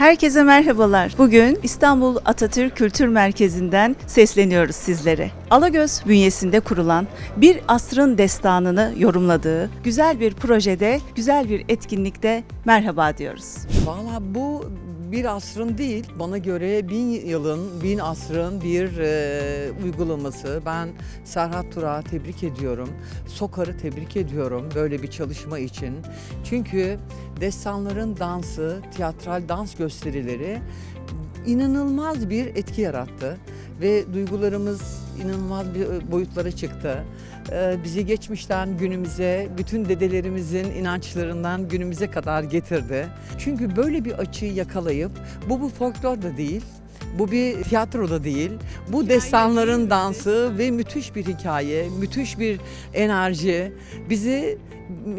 Herkese merhabalar. Bugün İstanbul Atatürk Kültür Merkezi'nden sesleniyoruz sizlere. Alagöz bünyesinde kurulan bir asrın destanını yorumladığı güzel bir projede, güzel bir etkinlikte merhaba diyoruz. Valla bu bir asrın değil, bana göre bin yılın, bin asrın bir e, uygulaması. Ben Serhat Turak'ı tebrik ediyorum. Sokar'ı tebrik ediyorum böyle bir çalışma için. Çünkü destanların dansı, tiyatral dans gösterileri inanılmaz bir etki yarattı. Ve duygularımız inanılmaz bir boyutlara çıktı. Ee, bizi geçmişten günümüze, bütün dedelerimizin inançlarından günümüze kadar getirdi. Çünkü böyle bir açıyı yakalayıp, bu bu folklor da değil, bu bir tiyatro da değil, bu destanların dansı ve müthiş bir hikaye, müthiş bir enerji bizi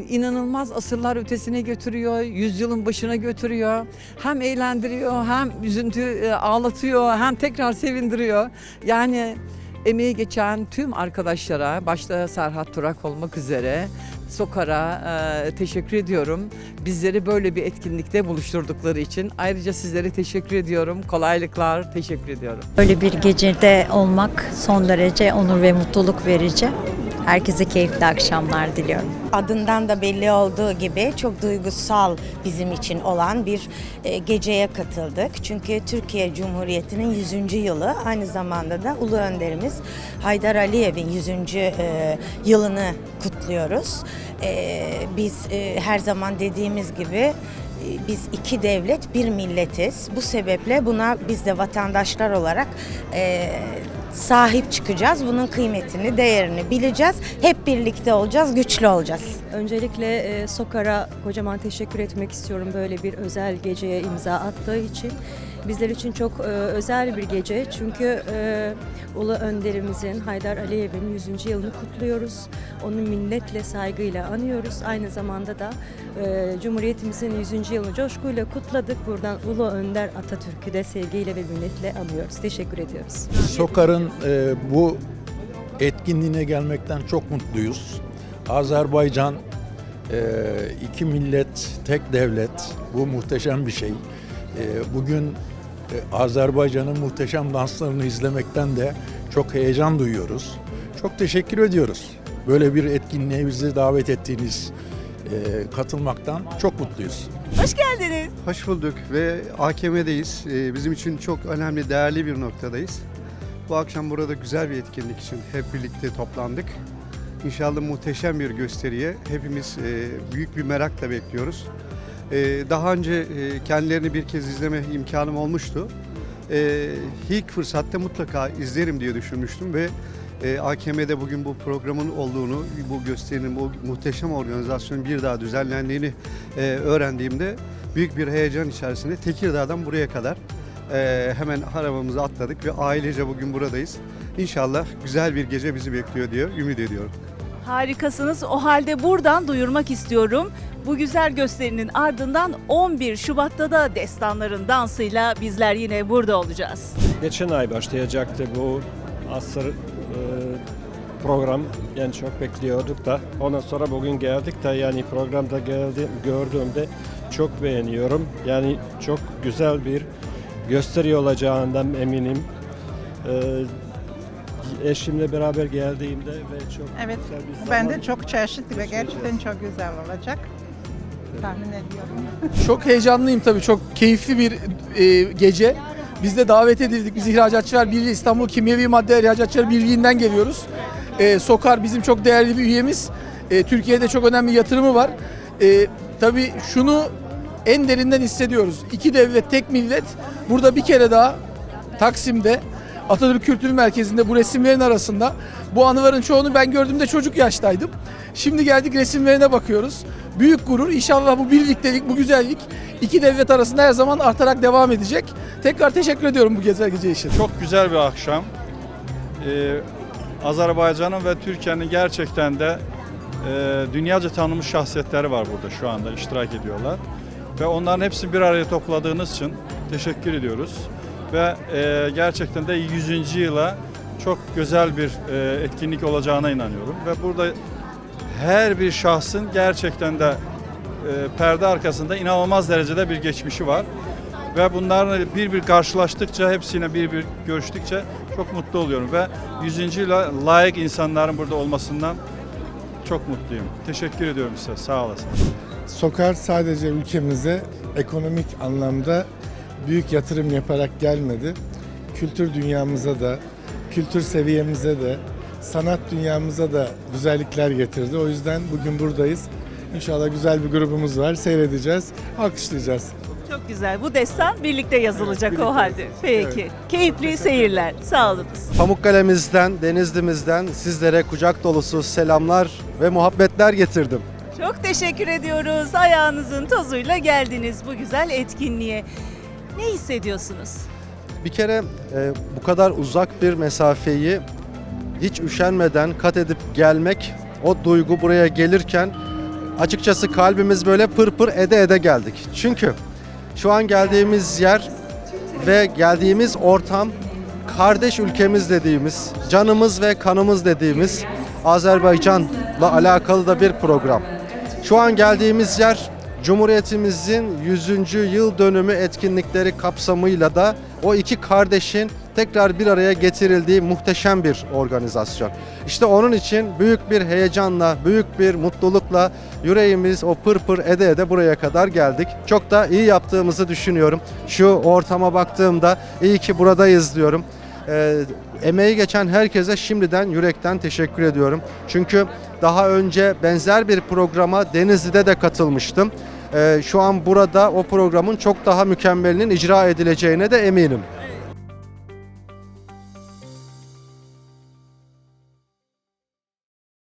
inanılmaz asırlar ötesine götürüyor, yüzyılın başına götürüyor. Hem eğlendiriyor, hem üzüntü e, ağlatıyor, hem tekrar sevindiriyor. Yani emeği geçen tüm arkadaşlara, başta Serhat Turak olmak üzere Sokar'a e, teşekkür ediyorum. Bizleri böyle bir etkinlikte buluşturdukları için. Ayrıca sizlere teşekkür ediyorum. Kolaylıklar, teşekkür ediyorum. Böyle bir gecede olmak son derece onur ve mutluluk verici. Herkese keyifli akşamlar diliyorum. adından da belli olduğu gibi çok duygusal bizim için olan bir e, geceye katıldık. Çünkü Türkiye Cumhuriyeti'nin 100. yılı aynı zamanda da Ulu Önderimiz Haydar Aliyev'in 100. e, yılını kutluyoruz. E, biz her zaman dediğimiz gibi biz iki devlet bir milletiz. Bu sebeple buna biz de vatandaşlar olarak sahip çıkacağız. Bunun kıymetini, değerini bileceğiz. Hep birlikte olacağız, güçlü olacağız. Öncelikle e, Sokar'a kocaman teşekkür etmek istiyorum böyle bir özel geceye imza attığı için. Bizler için çok e, özel bir gece çünkü e, Ulu Önderimizin Haydar Aliyev'in 100. yılını kutluyoruz. Onu minnetle, saygıyla anıyoruz. Aynı zamanda da e, Cumhuriyetimizin 100. yılını coşkuyla kutladık. Buradan Ulu Önder Atatürk'ü de sevgiyle ve minnetle anıyoruz. Teşekkür ediyoruz. Sokar'ın e, bu etkinliğine gelmekten çok mutluyuz. Azerbaycan e, iki millet, tek devlet. Bu muhteşem bir şey. E, bugün Azerbaycan'ın muhteşem danslarını izlemekten de çok heyecan duyuyoruz. Çok teşekkür ediyoruz. Böyle bir etkinliğe bizi davet ettiğiniz e, katılmaktan çok mutluyuz. Hoş geldiniz. Hoş bulduk ve AKM'deyiz. Ee, Bizim için çok önemli, değerli bir noktadayız. Bu akşam burada güzel bir etkinlik için hep birlikte toplandık. İnşallah muhteşem bir gösteriye hepimiz e, büyük bir merakla bekliyoruz. Ee, Daha önce e, kendilerini bir kez izleme imkanım olmuştu. Ee, İlk fırsatta mutlaka izlerim diye düşünmüştüm ve e, AKM'de bugün bu programın olduğunu, bu gösterinin, bu muhteşem organizasyonun bir daha düzenlendiğini e, öğrendiğimde büyük bir heyecan içerisinde Tekirdağ'dan buraya kadar hemen arabamızı atladık ve ailece bugün buradayız. İnşallah güzel bir gece bizi bekliyor diye ümit ediyorum. Harikasınız. O halde buradan duyurmak istiyorum. Bu güzel gösterinin ardından 11 Şubat'ta da destanların dansıyla bizler yine burada olacağız. Geçen ay başlayacaktı bu asır e, program. Yani çok bekliyorduk da. Ondan sonra bugün geldik de yani programda geldi gördüğümde çok beğeniyorum. Yani çok güzel bir gösteri olacağından eminim. E, eşimle beraber geldiğimde ve çok Evet, güzel bir zaman Ben de çok çeşitli ve geçireceğiz. gerçekten çok güzel olacak. Tahmin ediyorum. Çok heyecanlıyım tabii. Çok keyifli bir e, gece. Biz de davet edildik. Biz İhracatçılar Birliği İstanbul Kimyevi Madde İhracatçıları Birliği'nden geliyoruz. E, Sokar bizim çok değerli bir üyemiz. E, Türkiye'de çok önemli yatırımı var. E, tabii şunu en derinden hissediyoruz. İki devlet, tek millet. Burada bir kere daha Taksim'de Atatürk Kültür Merkezi'nde bu resimlerin arasında bu anıların çoğunu ben gördüğümde çocuk yaştaydım. Şimdi geldik resimlerine bakıyoruz. Büyük gurur. İnşallah bu birliktelik, bu güzellik iki devlet arasında her zaman artarak devam edecek. Tekrar teşekkür ediyorum bu güzel gece için. Çok güzel bir akşam. Ee, Azerbaycan'ın ve Türkiye'nin gerçekten de e, dünyaca tanınmış şahsiyetleri var burada şu anda iştirak ediyorlar. Ve onların hepsini bir araya topladığınız için teşekkür ediyoruz. Ve e, gerçekten de 100. yıla çok güzel bir e, etkinlik olacağına inanıyorum. Ve burada her bir şahsın gerçekten de e, perde arkasında inanılmaz derecede bir geçmişi var. Ve bunlarla bir bir karşılaştıkça, hepsine bir bir görüştükçe çok mutlu oluyorum. Ve 100. yıla layık insanların burada olmasından çok mutluyum. Teşekkür ediyorum size. Sağ olasın. Sokar sadece ülkemize ekonomik anlamda büyük yatırım yaparak gelmedi. Kültür dünyamıza da, kültür seviyemize de, sanat dünyamıza da güzellikler getirdi. O yüzden bugün buradayız. İnşallah güzel bir grubumuz var. Seyredeceğiz, alkışlayacağız. Çok güzel. Bu destan birlikte yazılacak o halde. Peki. Keyifli seyirler. Sağ olunuz. Pamukkale'mizden, Denizli'mizden sizlere kucak dolusu selamlar ve muhabbetler getirdim. Çok teşekkür ediyoruz. Ayağınızın tozuyla geldiniz bu güzel etkinliğe. Ne hissediyorsunuz? Bir kere e, bu kadar uzak bir mesafeyi hiç üşenmeden kat edip gelmek, o duygu buraya gelirken açıkçası kalbimiz böyle pır pır ede ede geldik. Çünkü şu an geldiğimiz yer ve geldiğimiz ortam kardeş ülkemiz dediğimiz, canımız ve kanımız dediğimiz Azerbaycan'la alakalı da bir program. Şu an geldiğimiz yer Cumhuriyetimizin 100. yıl dönümü etkinlikleri kapsamıyla da o iki kardeşin tekrar bir araya getirildiği muhteşem bir organizasyon. İşte onun için büyük bir heyecanla, büyük bir mutlulukla yüreğimiz o pır pır ede ede buraya kadar geldik. Çok da iyi yaptığımızı düşünüyorum. Şu ortama baktığımda iyi ki buradayız diyorum. Ee, emeği geçen herkese şimdiden yürekten teşekkür ediyorum. Çünkü daha önce benzer bir programa Denizli'de de katılmıştım. Ee, şu an burada o programın çok daha mükemmelinin icra edileceğine de eminim.